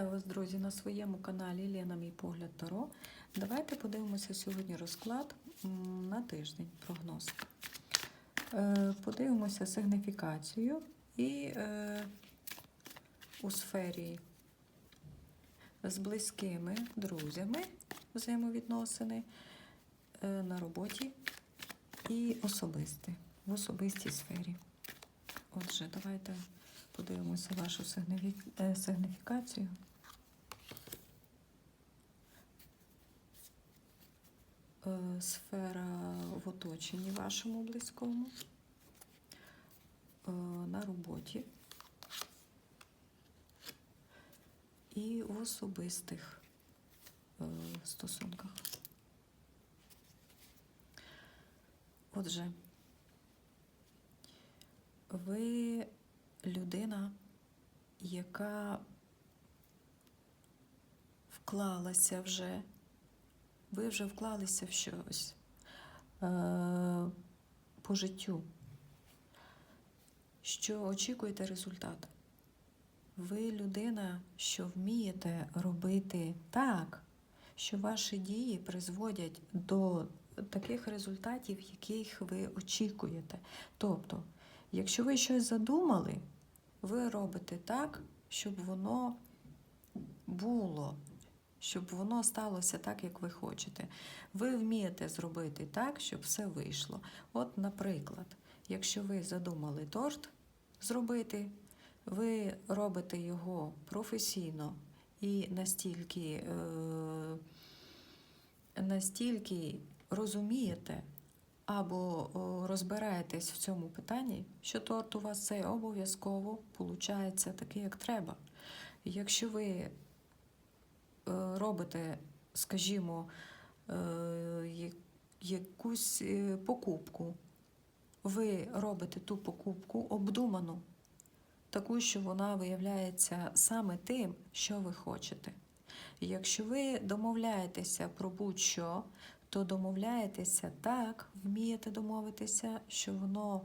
Вітаю вас, друзі, на своєму каналі Лена Мій погляд Таро. Давайте подивимося сьогодні розклад на тиждень, прогноз. Е, Подивимося сигніфікацію і е, у сфері з близькими друзями взаємовідносини е, на роботі і особисті, в особистій сфері. Отже, давайте подивимося вашу сигніфі- сигніфікацію. Сфера в оточенні вашому близькому, е, на роботі і в особистих е, стосунках. Отже, ви людина, яка вклалася вже, ви вже вклалися в щось е, по життю, що очікуєте результат. Ви людина, що вмієте робити так, що ваші дії призводять до таких результатів, яких ви очікуєте. Тобто, якщо ви щось задумали, ви робите так, щоб воно було, щоб воно сталося так, як ви хочете. Ви вмієте зробити так, щоб все вийшло. От, наприклад, якщо ви задумали торт зробити, ви робите його професійно і настільки, е, настільки розумієте, або розбираєтесь в цьому питанні, що торт у вас це обов'язково получається такий, як треба. Якщо ви робите, скажімо, е, якусь е, покупку, ви робите ту покупку обдуману, таку, що вона виявляється саме тим, що ви хочете. Якщо ви домовляєтеся про будь-що, то домовляєтеся так, вмієте домовитися, що воно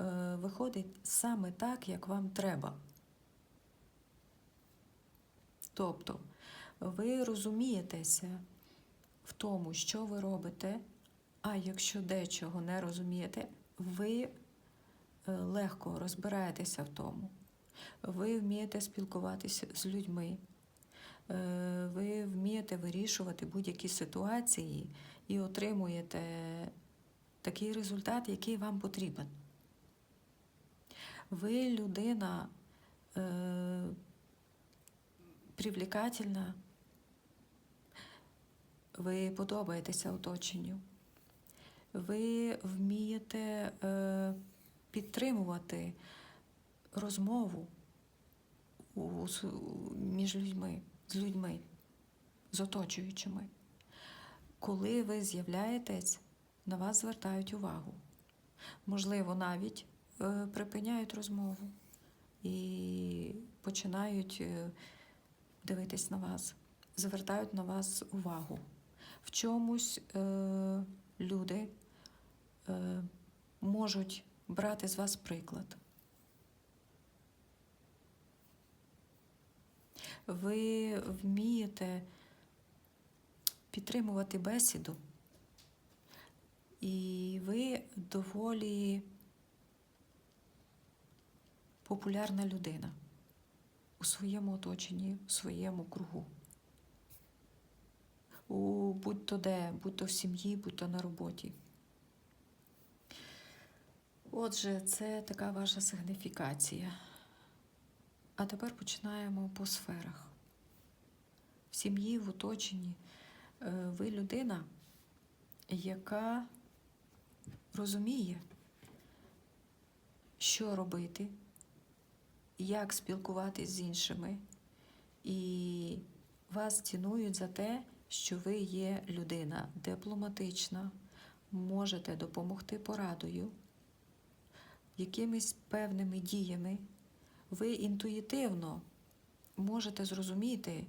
е, виходить саме так, як вам треба. Тобто ви розумієтеся в тому, що ви робите, а якщо дечого не розумієте, ви е, легко розбираєтеся в тому. Ви вмієте спілкуватися з людьми, е, ви вмієте вирішувати будь-які ситуації і отримуєте такий результат, який вам потрібен. Ви людина е, привлекательна, ви подобаєтеся оточенню, ви вмієте е, підтримувати розмову між людьми, з людьми, з оточуючими. Коли ви з'являєтесь, на вас звертають увагу. Можливо, навіть е, припиняють розмову і починають е, дивитись на вас, звертають на вас увагу. В чомусь е, люди е, можуть брати з вас приклад. Ви вмієте підтримувати бесіду, і ви доволі популярна людина у своєму оточенні, у своєму кругу. У будь-то де, будь-то в сім'ї, будь-то на роботі. Отже, це така ваша сигніфікація. А тепер починаємо по сферах. В сім'ї, в оточенні е, ви людина, яка розуміє, що робити, як спілкуватись з іншими, і вас цінують за те, що ви є людина дипломатична, можете допомогти порадою, якимись певними діями. Ви інтуїтивно можете зрозуміти,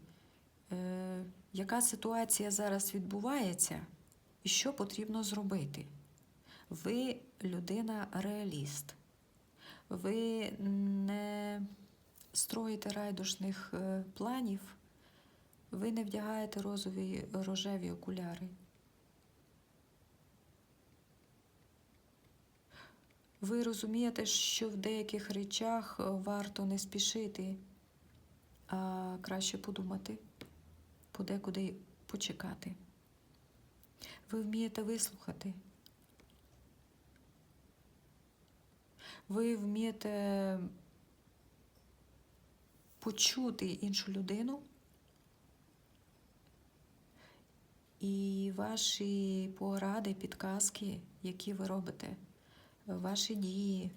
е, яка ситуація зараз відбувається і що потрібно зробити. Ви людина реаліст. Ви не строїте райдушних е, планів, ви не вдягаєте розові рожеві окуляри. Ви розумієте, що в деяких речах е, варто не спішити, а краще подумати, подекуди почекати. Ви вмієте вислухати. Ви вмієте почути іншу людину, і ваші поради, підказки, які ви робите, ваші дії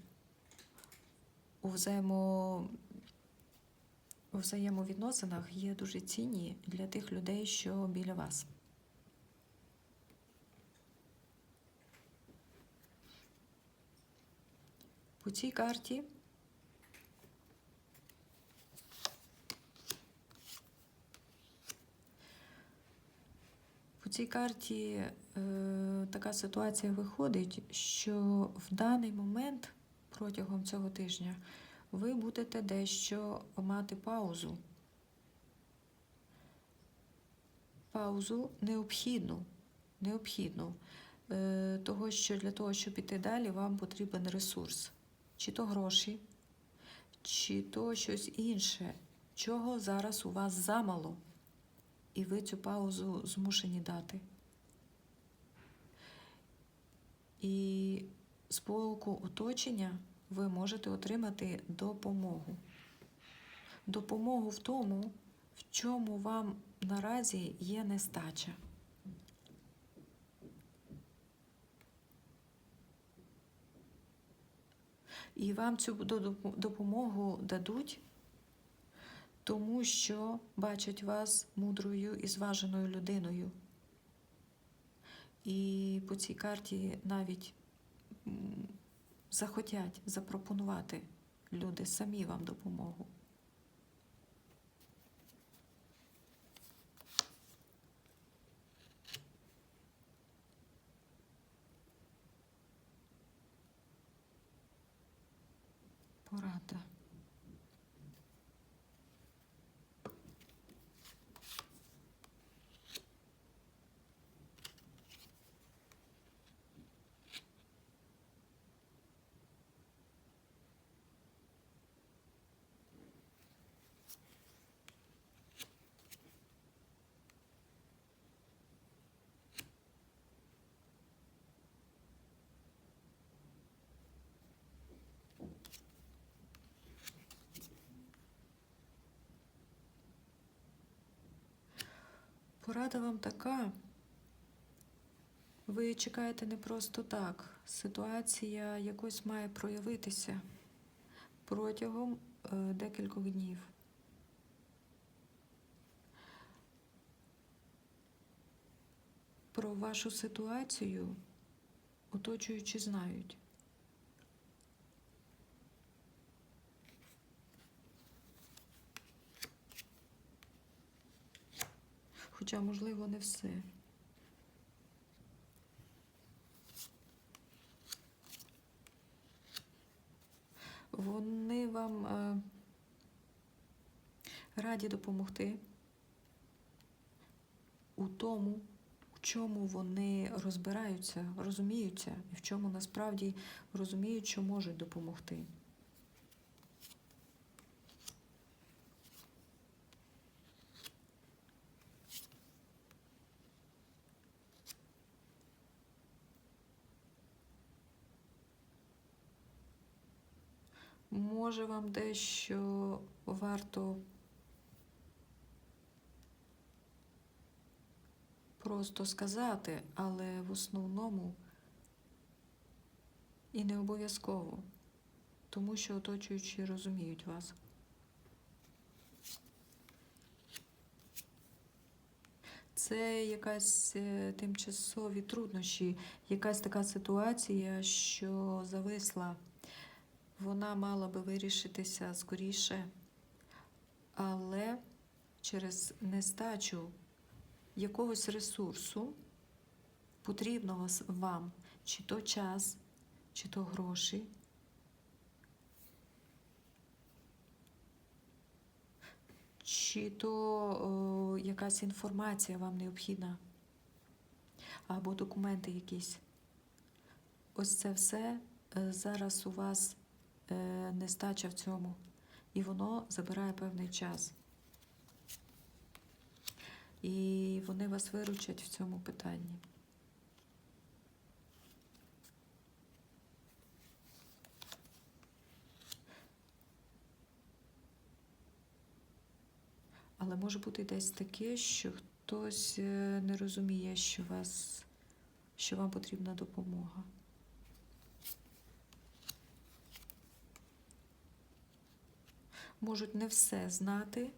у взаємо... у взаємовідносинах є дуже цінні для тих людей, що біля вас. По цій карті цій карті е, така ситуація виходить, що в даний момент протягом цього тижня ви будете дещо мати паузу. Паузу необхідну, необхідну, е, того, що для того, щоб піти далі, вам потрібен ресурс чи то гроші, чи то щось інше, чого зараз у вас замало, і ви цю паузу змушені дати. І з боку оточення ви можете отримати допомогу. Допомогу в тому, в чому вам наразі є нестача. І вам цю допомогу дадуть, тому що бачать вас мудрою і зваженою людиною. І по цій карті навіть захотять запропонувати люди самі вам допомогу. Порада. Порада вам така. Ви чекаєте не просто так. Ситуація якось має проявитися протягом е, декількох днів. Про вашу ситуацію оточуючи знають. Хоча, можливо, не все. Вони вам е, раді допомогти у тому, у чому вони розбираються, розуміються, і в чому насправді розуміють, що можуть допомогти. Може, вам дещо варто просто сказати, але в основному і не обов'язково, тому що оточуючі розуміють вас. Це якась е, тимчасові труднощі, якась така ситуація, що зависла вона мала би вирішитися скоріше, але через нестачу якогось ресурсу, потрібного вам, чи то час, чи то гроші, чи то о, якась інформація вам необхідна, або документи якісь. Ось це все е, зараз у вас нестача в цьому, і воно забирає певний час. І вони вас виручать в цьому питанні. Але може бути десь таке, що хтось е, не розуміє, що, вас, що вам потрібна допомога. Можуть не все знати,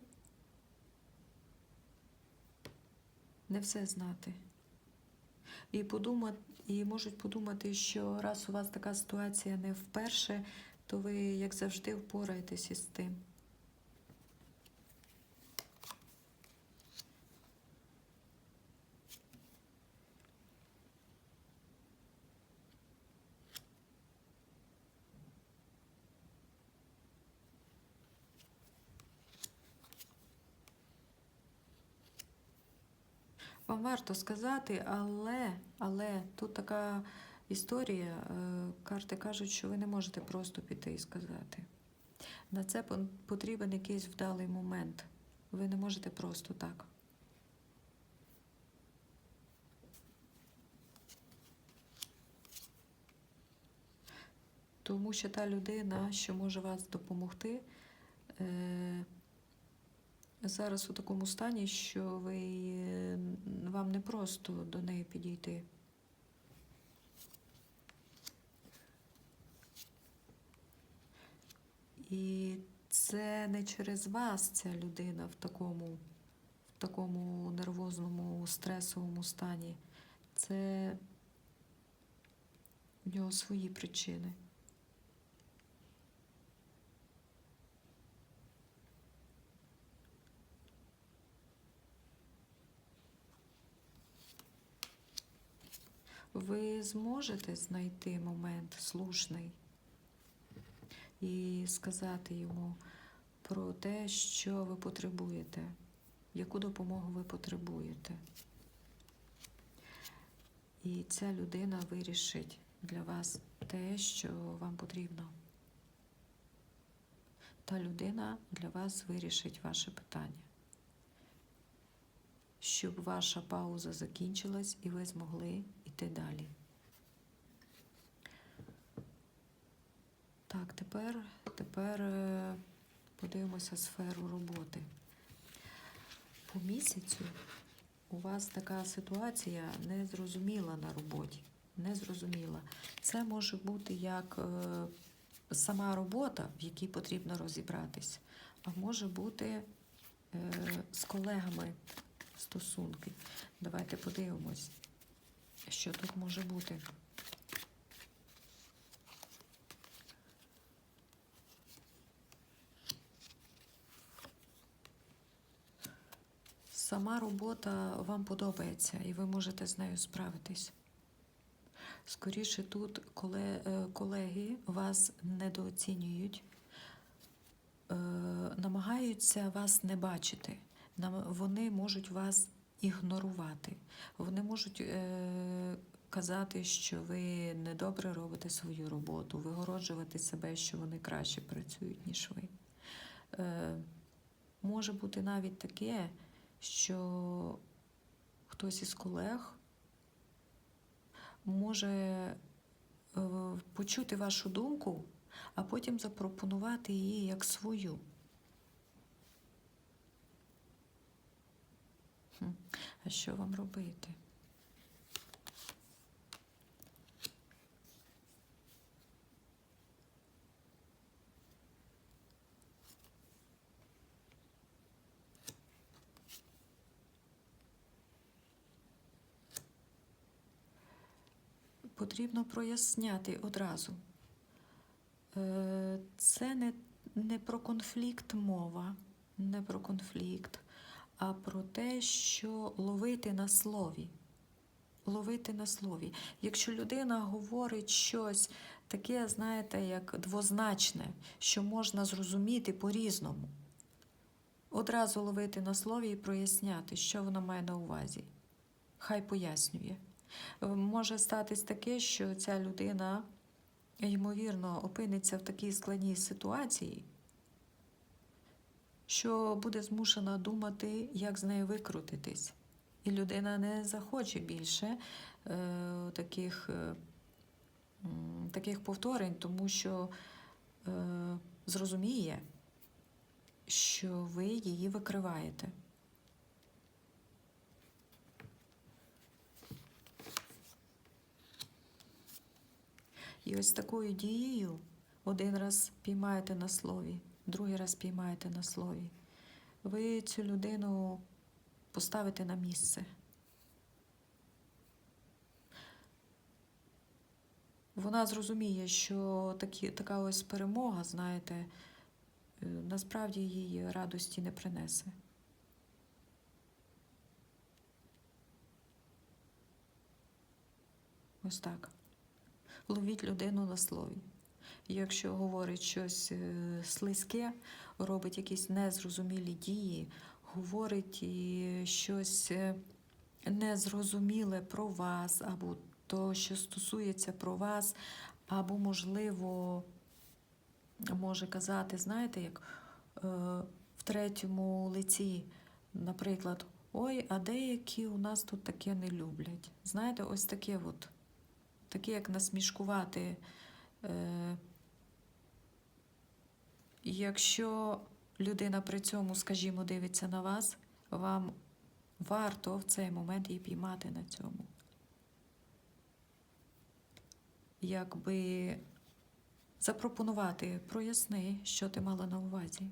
не все знати. І, подумати, і можуть подумати, що раз у вас така ситуація не вперше, то ви, як завжди, впораєтесь із тим. Вам варто сказати, але, але тут така історія. е, Карти кажуть, що ви не можете просто піти і сказати. На це потрібен якийсь вдалий момент. Ви не можете просто так. Тому що та людина, що може вас допомогти, е, зараз у такому стані, що ви вам не просто до неї підійти. І це не через вас ця людина в такому, в такому нервозному, стресовому стані. Це в нього свої причини. Ви зможете знайти момент слушний і сказати йому про те, що ви потребуєте, яку допомогу ви потребуєте. І ця людина вирішить для вас те, що вам потрібно. Та людина для вас вирішить ваше питання, щоб ваша пауза закінчилась і ви змогли йти далі. Так, тепер, тепер е, подивимося сферу роботи. По місяцю у вас така ситуація незрозуміла на роботі. Незрозуміла. Це може бути як е, сама робота, в якій потрібно розібратись, а може бути е, з колегами стосунки. Давайте подивимось, що тут може бути. Сама робота вам подобається, і ви можете з нею справитись. Скоріше тут е, колеги вас недооцінюють, е, намагаються вас не бачити. Вони можуть вас ігнорувати. Вони можуть е, казати, що ви недобре робите свою роботу, вигороджувати себе, що вони краще працюють, ніж ви. Е, може бути навіть таке, що хтось із колег може е, почути вашу думку, а потім запропонувати її як свою. А що вам робити? Потрібно проясняти одразу. Е, Це не, не про конфлікт мова, не про конфлікт, а про те, що ловити на слові. Ловити на слові. Якщо людина говорить щось таке, знаєте, як двозначне, що можна зрозуміти по-різному, одразу ловити на слові і проясняти, що вона має на увазі. Хай пояснює. Е, Може статись таке, що ця людина, ймовірно, опиниться в такій складній ситуації, що буде змушена думати, як з нею викрутитись. І людина не захоче більше е, таких, е, таких повторень, тому що е, зрозуміє, що ви її викриваєте. І ось такою дією один раз піймаєте на слові, другий раз піймаєте на слові. Ви цю людину поставите на місце. Вона зрозуміє, що такі, така ось перемога, знаєте, е, насправді їй радості не принесе. Ось так. Ловіть людину на слові. Якщо говорить щось е, слизьке, робить якісь незрозумілі дії, говорить щось е, незрозуміле про вас, або то, що стосується про вас, або, можливо, може казати, знаєте, як е, в третьому лиці, наприклад, ой, а деякі у нас тут таке не люблять. Знаєте, ось таке от, таке, як насмішкувати. Е, Якщо людина при цьому, скажімо, дивиться на вас, вам варто в цей момент її піймати на цьому. Якби запропонувати, проясни, що ти мала на увазі.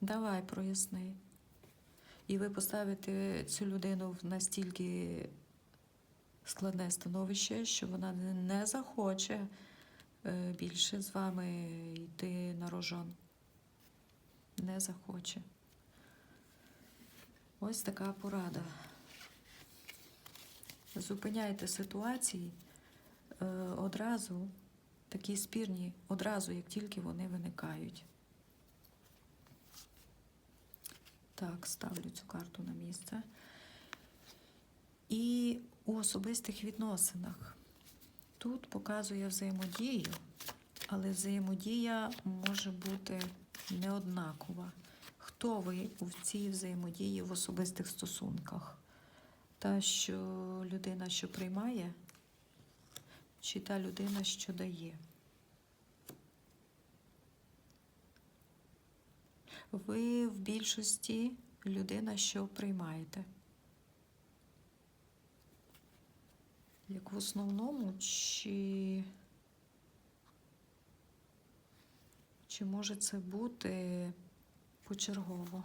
Давай, проясни. І ви поставите цю людину в настільки складне становище, що вона не- захоче е, більше з вами йти на рожон. Не захоче. Ось така порада. Зупиняйте ситуації е, одразу, такі спірні, одразу, як тільки вони виникають. Так, ставлю цю карту на місце. І у особистих відносинах. Тут показує взаємодію, але взаємодія може бути неоднакова. Хто ви в цій взаємодії в особистих стосунках? Та, що людина, що приймає, чи та людина, що дає? Ви в більшості людина, що приймаєте. Як в основному, чи, чи може це бути почергово?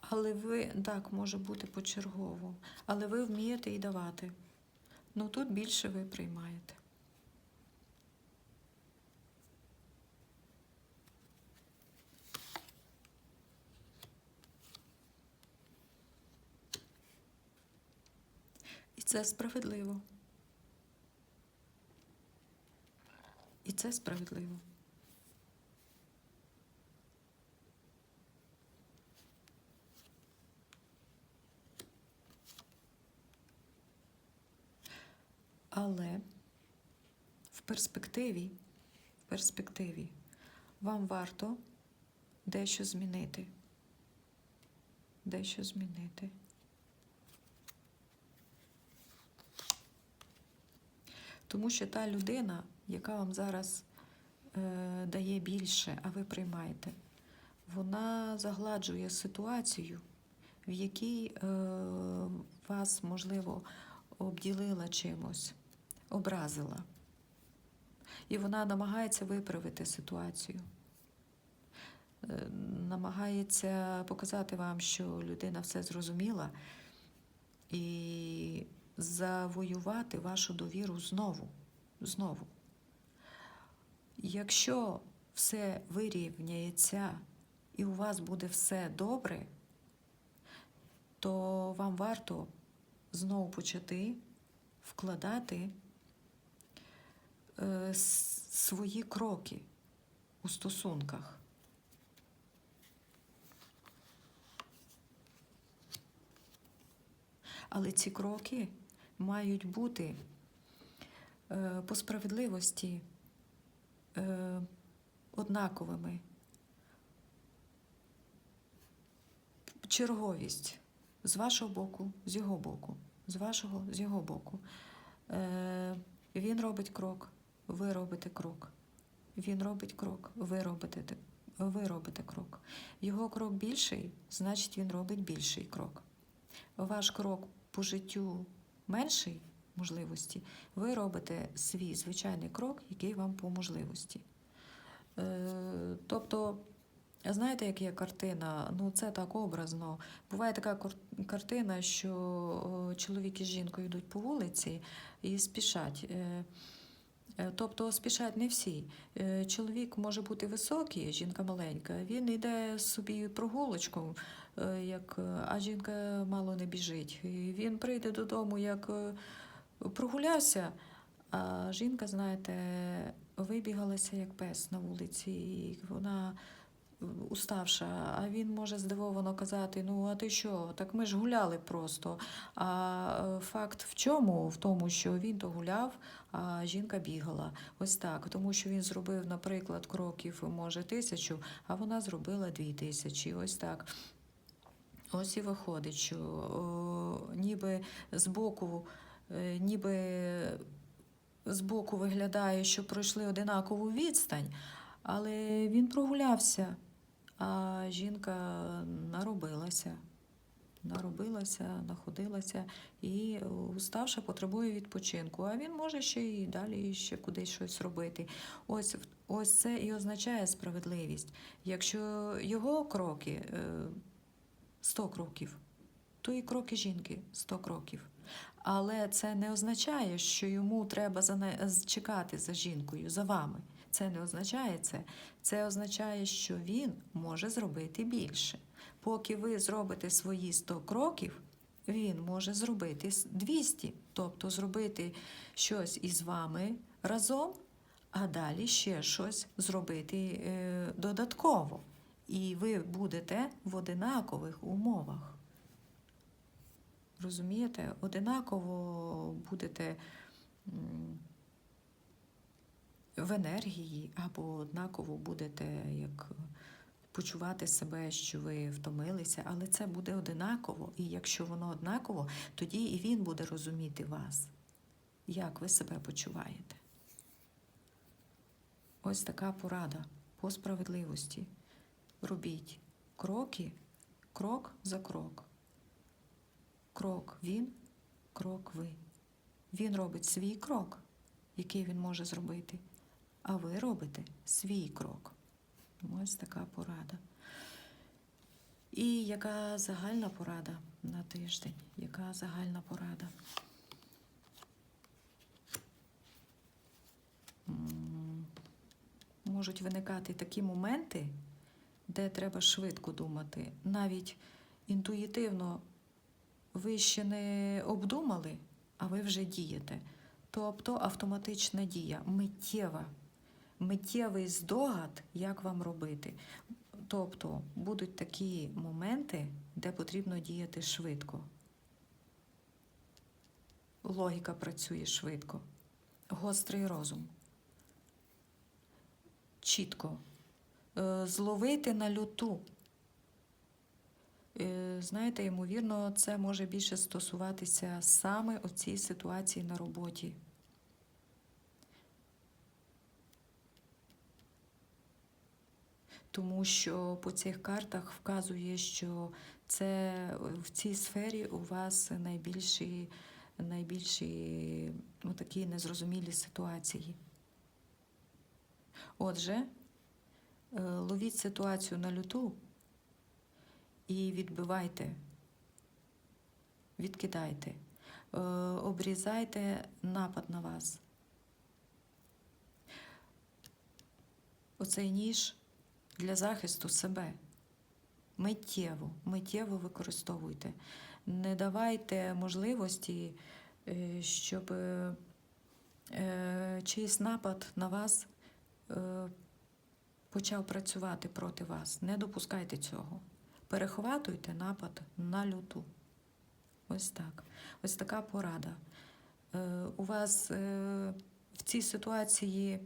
Але ви, так, може бути почергово, але ви вмієте і давати. Ну тут більше ви приймаєте. І це справедливо. І це справедливо. Але в перспективі, в перспективі вам варто дещо змінити. Дещо змінити. Тому що та людина, яка вам зараз е, дає більше, а ви приймаєте, вона загладжує ситуацію, в якій е, вас, можливо, обділила чимось, образила. І вона намагається виправити ситуацію. Е, намагається показати вам, що людина все зрозуміла, і завоювати вашу довіру знову. знову. Якщо все вирівняється і у вас буде все добре, то вам варто знову почати вкладати е, свої кроки у стосунках. Але ці кроки мають бути е, по справедливості е, однаковими. Черговість з вашого боку, з його боку, з вашого, з його боку. Е, він робить крок, ви робите крок. Він робить крок, ви робите, ви робите крок. Його крок більший, значить він робить більший крок. Ваш крок по життю менший можливості, ви робите свій звичайний крок, який вам по можливості. Е, тобто, знаєте, як є картина? Ну, це так образно. Буває така картина, що чоловік із жінкою йдуть по вулиці і спішать. Е, е, Тобто спішать не всі. Чоловік може бути високий, жінка маленька. Він йде собі прогулочку, як, а жінка мало не біжить. І він прийде додому, як прогулявся, а жінка, знаєте, вибігалася як пес на вулиці, і вона уставша, а він може здивовано казати: ну, а ти що? Так ми ж гуляли просто. А е, факт в чому? В тому, що він то гуляв, а жінка бігала. Ось так. Тому що він зробив, наприклад, кроків, може, тисячу, а вона зробила дві тисячі. Ось так. Ось і виходить, що о, ніби збоку, е, ніби збоку виглядає, що пройшли одинакову відстань, але він прогулявся, а жінка наробилася. Наробилася, находилася і уставша потребує відпочинку. А він може ще і далі ще кудись щось робити. Ось, ось це і означає справедливість. Якщо його кроки е, 100 кроків, то і кроки жінки 100 кроків. Але це не означає, що йому треба за не- чекати за жінкою, за вами. Це не означає це. Це означає, що він може зробити більше. Поки ви зробите свої 100 кроків, він може зробити 200, тобто зробити щось із вами разом, а далі ще щось зробити е, додатково. І ви будете в одинакових умовах. Розумієте, одинаково будете в енергії, або однаково будете як почувати себе, що ви втомилися, але це буде одинаково. І якщо воно однаково, тоді і він буде розуміти вас, як ви себе почуваєте. Ось така порада по справедливості. Робіть кроки, крок за крок. Крок він, крок ви. Він робить свій крок, який він може зробити, а ви робите свій крок. Ось така порада. І яка загальна порада на тиждень? Яка загальна порада? Можуть виникати такі моменти, де треба швидко думати. Навіть інтуїтивно ви ще не обдумали, а ви вже дієте. Тобто автоматична дія, миттєва, миттєвий здогад, як вам робити. Тобто будуть такі моменти, де потрібно діяти швидко. Логіка працює швидко, гострий розум. Чітко. Е, Зловити на люту. Е, Знаєте, ймовірно, це може більше стосуватися саме у цій ситуації на роботі. Тому що по цих картах вказує, що це в цій сфері у вас найбільші, найбільші ну, такі незрозумілі ситуації. Отже, е, ловіть ситуацію на люту і відбивайте, відкидайте, е, обрізайте напад на вас. Оцей ніж для захисту себе. Миттєво, миттєво використовуйте. Не давайте можливості, е, щоб е, чийсь напад на вас почав працювати проти вас. Не допускайте цього. Перехватуйте напад на люту. Ось так. Ось така порада. Е, у вас е, в цій ситуації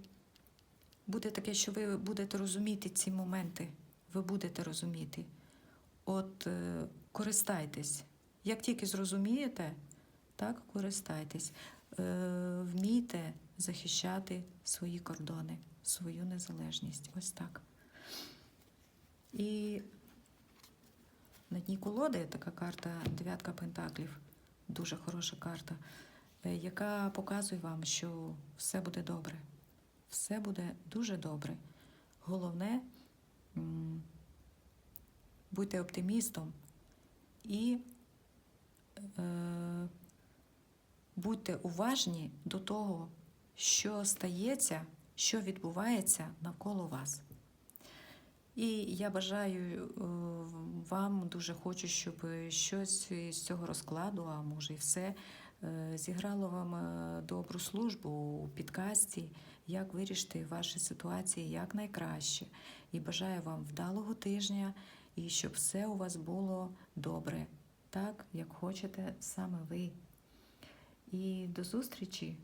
буде таке, що ви будете розуміти ці моменти. Ви будете розуміти. От е, користайтесь. Як тільки зрозумієте, так користайтесь. Вмійте захищати свої кордони, свою незалежність. Ось так. І на дні колоди така карта дев'ятка пентаклів, дуже хороша карта, е, яка показує вам, що все буде добре. Все буде дуже добре. Головне, будьте оптимістом і е, будьте уважні до того, що стається, що відбувається навколо вас. І я бажаю е, вам дуже хочу, щоб щось з цього розкладу, а може і все, е, зіграло вам е, добру службу у підкасті, як вирішити ваші ситуації якнайкраще. І бажаю вам вдалого тижня і щоб все у вас було добре, так як хочете саме ви. І до зустрічі.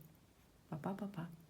Па-па-па-па.